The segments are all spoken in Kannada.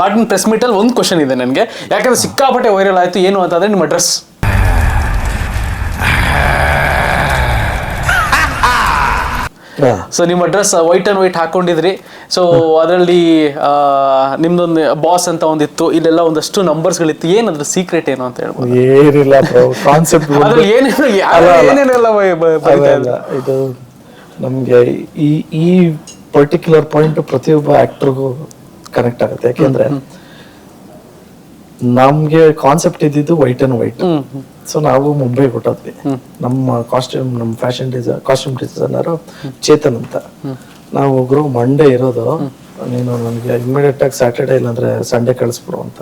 ಮಾಡಿನ ಪ್ರೆಸ್ ಮೀಟಲ್ಲಿ ಒಂದು ಕ್ವಶನ್ ಇದೆ ನನಗೆ. ಯಾಕಂದ್ರೆ ಸಿಕ್ಕಾಪಟ್ಟೆ ವೈರಲ್ ಆಯಿತು ಏನು ಅಂತಂದ್ರೆ ನಿಮ್ಮ ಡ್ರೆಸ್ ಸೊ ನಿಮ್ಮ ಡ್ರೆಸ್ ವೈಟ್ ಅಂಡ್ ವೈಟ್ ಹಾಕೊಂಡಿದ್ರಿ. ಸೊ ಅದರಲ್ಲಿ ನಿಮ್ದೊಂದು ಬಾಸ್ ಅಂತ ಒಂದಿತ್ತು. ಇಲ್ಲೆಲ್ಲ ಒಂದಷ್ಟು ನಂಬರ್ಸ್ಗಳಿತ್ತು ಏನದ್ರ ಸೀಕ್ರೆಟ್ ಏನು ಅಂತ ಹೇಳ್ಬೋದು? ಏನಿಲ್ಲ ಕಾನ್ಸೆಪ್ಟ್ ಅದ್ರಲ್ಲಿ ಏನೇನು ಏನೇನೆಲ್ಲ? ಇದು ನಮ್ಗೆ ಈ ಈ ಪರ್ಟಿಕ್ಯುಲರ್ ಪಾಯಿಂಟ್ ಪ್ರತಿಯೊಬ್ಬ ಆಕ್ಟರ್ಗೂ ಕನೆಕ್ಟ್ ಆಗುತ್ತೆ. ಯಾಕೆಂದ್ರೆ ನಮ್ಗೆ ಕಾನ್ಸೆಪ್ಟ್ ಇದ್ದಿದ್ದು ವೈಟ್ ಅಂಡ್ ವೈಟ್. ಸೊ ನಾವು ಮುಂಬೈ ಹೊಟ್ಟೋದ್ವಿ. ನಮ್ಮ ಕಾಸ್ಟ್ಯೂಮ್ ನಮ್ಮ fashion design costume designer Chetan ಅಂತ. ನಾವು ಒಬ್ರು ಮಂಡೇ ಇರೋದು. ನೀನು ನನಗೆ ಇಮಿಡಿಯೇಟ್ ಆಗಿ ಸ್ಯಾಟರ್ಡೆ ಇಲ್ಲಾಂದ್ರೆ ಸಂಡೇ ಕಳಿಸ್ಬಿಡು ಅಂತ.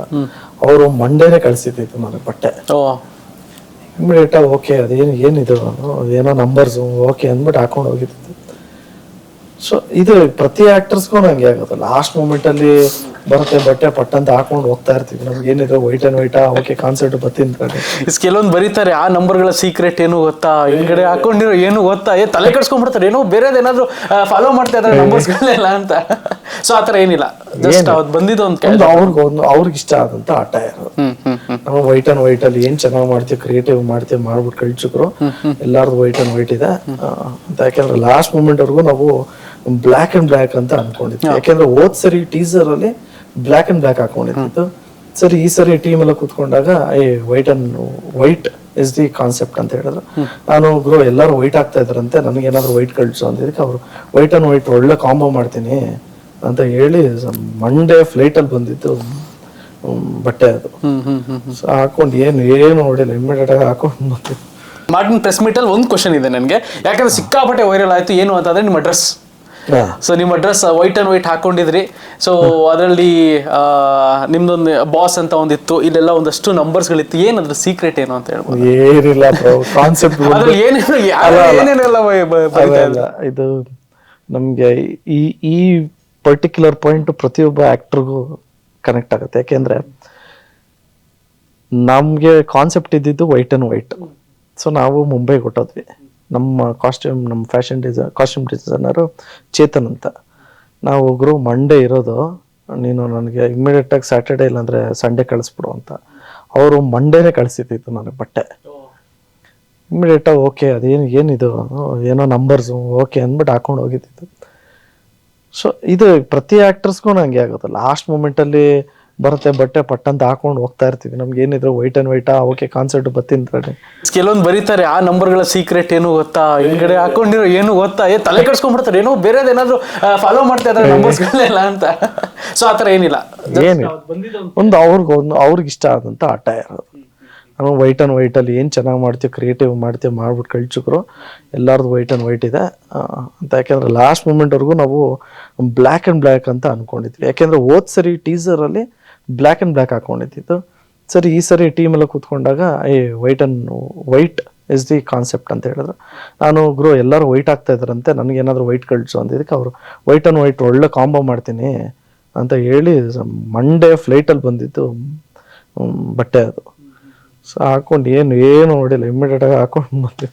ಅವರು ಮಂಡೇನೆ ಕಳಿಸಿದ್ದು ನನಗೆ ಬಟ್ಟೆ. ಇಮಿಡಿಯೇಟ್ ಆಗಿ ಓಕೆ ಅದೇನು ಏನಿದು ಏನೋ ನಂಬರ್ಸ್ ಓಕೆ ಅಂದ್ಬಿಟ್ಟು ಹಾಕೊಂಡು ಹೋಗಿದ್ದು ಸೊ ಇದು ಪ್ರತಿ ಆಕ್ಟರ್ಸ್ಗೂ ನಂಗೆ ಆಗುತ್ತೆ ಲಾಸ್ಟ್ ಮೂಮೆಂಟ್ ಅಲ್ಲಿ ಬರುತ್ತೆ ಬಟ್ಟೆ ಪಟ್ಟಂತ ಹಾಕೊಂಡು ಹೋಗ್ತಾ ಇರ್ತೀವಿ. ನಮ್ಗೆ ಏನಿದೆ white and white okay concept is ಕೆಲವೊಂದು ಬರೀತಾರೆ ಆ ನಂಬರ್ಗಳ ಸೀಕ್ರೆಟ್ ಏನು ಗೊತ್ತಾ? ಹಿಂಗಡೆ ಹಾಕೊಂಡಿರೋ ಏನು ಗೊತ್ತಾ? ಏ ತಲೆ ಕೆಡ್ಸ್ಕೊಂಡ್ಬಿಡ್ತಾರೆ. ಏನೋ ಬೇರೆದೇನಾದ್ರು ಫಾಲೋ ಮಾಡ್ತಾ ಇದ್ದಾರೆ ನಂಬರ್ಸ್ಗಳೆಲ್ಲ ಅಂತ. ಸೊ ಆತರ ಏನಿಲ್ಲ. ಜಸ್ಟ್ ಅವ್ರು ಬಂದಿದ್ದು ಒಂದು ಒಂದು ಅವ್ರಿಗೆ ಒಂದು ಅವ್ರಿಗೆ ಇಷ್ಟ ಆದಂತ ಆಟ ಇರೋದು ನಾವು ವೈಟ್ ಅಂಡ್ ವೈಟ್ ಅಲ್ಲಿ ಏನ್ ಚೆನ್ನಾಗಿ ಮಾಡ್ತೀವಿ ಕ್ರಿಯೇಟಿವ್ ಮಾಡ್ತೀವಿ ಮಾಡ್ಬಿಟ್ಟು ಕಳ್ಚಿದ್ರು ಎಲ್ಲಾರ್ದು ವೈಟ್ ಅಂಡ್ ವೈಟ್ ಇದೆ. ಅಂತ ಯಾಕಂದ್ರೆ ಲಾಸ್ಟ್ ಮೂಮೆಂಟ್ ವರ್ಗು ನಾವು ಬ್ಲ್ಯಾಕ್ ಅಂಡ್ ಬ್ಲ್ಯಾಕ್ ಅಂತ ಅನ್ಕೊಂಡಿದ್ವಿ ಯಾಕಂದ್ರೆ ಹೋದ್ ಸರಿ ಟೀಸರ್ ಅಲ್ಲಿ ಬ್ಲ್ಯಾಕ್ ಅಂಡ್ ಬ್ಲ್ಯಾಕ್ ಹಾಕೊಂಡಿದ್ದು ಸರಿ ಈ ಸರಿ ಟೀಮ್ ಎಲ್ಲ ಕೂತ್ಕೊಂಡಾಗ ಏ white and white is the concept ಅಂತ ಹೇಳಿದ್ರು. ನಾನು ಗ್ರೋ ಎಲ್ಲರೂ ವೈಟ್ ಆಗ್ತಾ ಇದ್ರಂತೆ ನನಗೆ ಏನಾದ್ರು ವೈಟ್ ಕಳ್ಸು ಅಂದಿದ್ದಕ್ಕೆ ಅವರು ವೈಟ್ ಅಂಡ್ ವೈಟ್ ಒಳ್ಳೆ ಕಾಂಬೋ ಮಾಡ್ತೀನಿ ಅಂತ ಹೇಳಿ ಮಂಡೇ ಫ್ಲೈಟ್ ಅಲ್ಲಿ ಬಂದಿದ್ದು ಬಟ್ಟೆ ಅದು. ಹಾಕೊಂಡು ಏನು ಏನು ಹೊಡಿಲ್ಲ ಇಮಿಡಿಯೇಟ್ ಆಗಿ ಹಾಕೊಂಡು ಬಂದಿದ್ದು. ಮಾಡಿನ ಪ್ರೆಸ್ ಮೀಟಲ್ಲಿ ಒಂದು ಕ್ವಶನ್ ಇದೆ ನನಗೆ. ಯಾಕಂದ್ರೆ ಸಿಕ್ಕಾಪಟ್ಟೆ ವೈರಲ್ ಆಯಿತು ಏನು ಅಂತಂದ್ರೆ ನಿಮ್ಮ ಡ್ರೆಸ್ ಸೊ ನಿಮ್ಮ ಡ್ರೆಸ್ ವೈಟ್ ಅಂಡ್ ವೈಟ್ ಹಾಕೊಂಡಿದ್ರಿ. ಸೊ ಅದರಲ್ಲಿ ನಿಮ್ದೊಂದು ಬಾಸ್ ಅಂತ ಒಂದಿತ್ತು. ಇಲ್ಲೆಲ್ಲ ಒಂದಷ್ಟು ನಂಬರ್ಸ್ಗಳಿತ್ತು ಏನದ್ರ ಸೀಕ್ರೆಟ್ ಏನು ಅಂತ ಹೇಳ್ಬೋದು? ಏನಿಲ್ಲ ಕಾನ್ಸೆಪ್ಟ್ ಅದ್ರಲ್ಲಿ ಏನೇನು ಏನೇನೆಲ್ಲ ಇದು ನಮ್ಗೆ ಈ ಈ ಪರ್ಟಿಕ್ಯುಲರ್ ಪಾಯಿಂಟ್ ಪ್ರತಿಯೊಬ್ಬ ಆಕ್ಟರ್ಗೂ ಕನೆಕ್ಟ್ ಆಗುತ್ತೆ. ಯಾಕೆಂದ್ರೆ ನಮ್ಗೆ ಕಾನ್ಸೆಪ್ಟ್ ಇದ್ದಿದ್ದು ವೈಟ್ ಅಂಡ್ ವೈಟ್ ಸೊ ನಾವು ಮುಂಬೈಗೆ ಹೊಟ್ಟೋದ್ವಿ ನಮ್ಮ ಕಾಸ್ಟ್ಯೂಮ್ ನಮ್ಮ fashion design costume designer Chetan ಅಂತ. ನಾವು ಒಬ್ಬರು ಮಂಡೇ ಇರೋದು, ನೀನು ನನಗೆ ಇಮ್ಮಿಡಿಯೇಟಾಗಿ ಸ್ಯಾಟರ್ಡೇ ಇಲ್ಲಾಂದರೆ ಸಂಡೇ ಕಳಿಸ್ಬಿಡು ಅಂತ. ಅವರು ಮಂಡೇನೇ ಕಳಿಸಿದ್ದು ನನಗೆ ಬಟ್ಟೆ. ಇಮ್ಮಿಡಿಯೇಟಾಗಿ ಓಕೆ ಅದೇನು, ಏನಿದು? ಏನೋ ನಂಬರ್ಸು ಓಕೆ ಅಂದ್ಬಿಟ್ಟು ಹಾಕೊಂಡು ಹೋಗಿದ್ದಿತ್ತು ಸೊ ಇದು ಪ್ರತಿ ಆ್ಯಕ್ಟರ್ಸ್ಗೂ ಹಂಗೆ ಆಗುತ್ತೆ ಲಾಸ್ಟ್ ಮೂಮೆಂಟ್ ಅಲ್ಲಿ ಬರುತ್ತೆ ಬಟ್ಟೆ ಪಟ್ಟಂತ ಹಾಕೊಂಡು ಹೋಗ್ತಾ ಇರ್ತೀವಿ. ನಮ್ಗೆ ಏನಿದ್ರೆ white and white okay concert ಬತ್ತಿಂತಾರೆ ಕೆಲವೊಂದು ಬರೀತಾರೆ ಆ ನಂಬರ್ಗಳ ಸೀಕ್ರೆಟ್ ಏನು ಗೊತ್ತಾ? ಹಿಂಗಡೆ ಹಾಕೊಂಡಿರೋ ಏನು ಗೊತ್ತಾ? ಏ ತಲೆ ಕೆಡ್ಸ್ಕೊಂಡ್ಬಿಡ್ತಾರೆ. ಏನೋ ಬೇರೆದೇನಾದ್ರು ಫಾಲೋ ಮಾಡ್ತಾ ಇದಾರೆ ನಂಬರ್ಸ್ಗಳೆಲ್ಲ ಅಂತ. ಸೊ ಆತರ ಏನಿಲ್ಲ. ಏನು ಒಂದು ಅವ್ರಿಗೆ ಒಂದು ಅವ್ರಿಗೆ ಇಷ್ಟ ಆದಂತ ಆಟ ಇರೋದು. ನಾವು ವೈಟ್ ಅಂಡ್ ವೈಟ್ ಅಲ್ಲಿ ಏನ್ ಚೆನ್ನಾಗಿ ಮಾಡ್ತೀವಿ ಕ್ರಿಯೇಟಿವ್ ಮಾಡ್ತೀವಿ ಮಾಡ್ಬಿಟ್ಟು ಕಳ್ಸಿದ್ರು ಎಲ್ಲಾರದು ವೈಟ್ ಅಂಡ್ ವೈಟ್ ಇದೆ. ಅಂತ ಯಾಕೆಂದ್ರೆ ಲಾಸ್ಟ್ ಮೂಮೆಂಟ್ವರೆಗೂ ನಾವು ಬ್ಲ್ಯಾಕ್ ಅಂಡ್ ಬ್ಲ್ಯಾಕ್ ಅಂತ ಅನ್ಕೊಂಡಿದ್ವಿ. ಯಾಕೆಂದ್ರೆ ಓದ್ ಸರಿ ಟೀಸರ್ ಅಲ್ಲಿ ಬ್ಲ್ಯಾಕ್ ಅಂಡ್ ಬ್ಲ್ಯಾಕ್ ಹಾಕೊಂಡಿದ್ದು. ಸರಿ, ಈ ಸರಿ ಟೀಮ್ ಎಲ್ಲ ಕೂತ್ಕೊಂಡಾಗ, ಏ white and white is the concept ಅಂತ ಹೇಳಿದ್ರು. ನಾನು, ಗ್ರೋ, ಎಲ್ಲರೂ ವೈಟ್ ಆಗ್ತಾ ಇದ್ರಂತೆ ನನಗೆ ಏನಾದ್ರು ವೈಟ್ ಅಂತ. ಅಂದಿದ್ದಕ್ಕೆ ಅವರು ವೈಟ್ ಅಂಡ್ ವೈಟ್ ಒಳ್ಳೆ ಕಾಂಬೋ ಮಾಡ್ತೀನಿ ಅಂತ ಹೇಳಿ ಮಂಡೇ ಫ್ಲೈಟಲ್ಲಿ ಬಂದಿದ್ದು ಬಟ್ಟೆ ಅದು. ಸೊ ಹಾಕೊಂಡು, ಏನು ಏನು ನೋಡಿಲ್ಲ ಇಮ್ಮಿಡಿಯೇಟಾಗಿ ಹಾಕೊಂಡು ಬಂದೆ.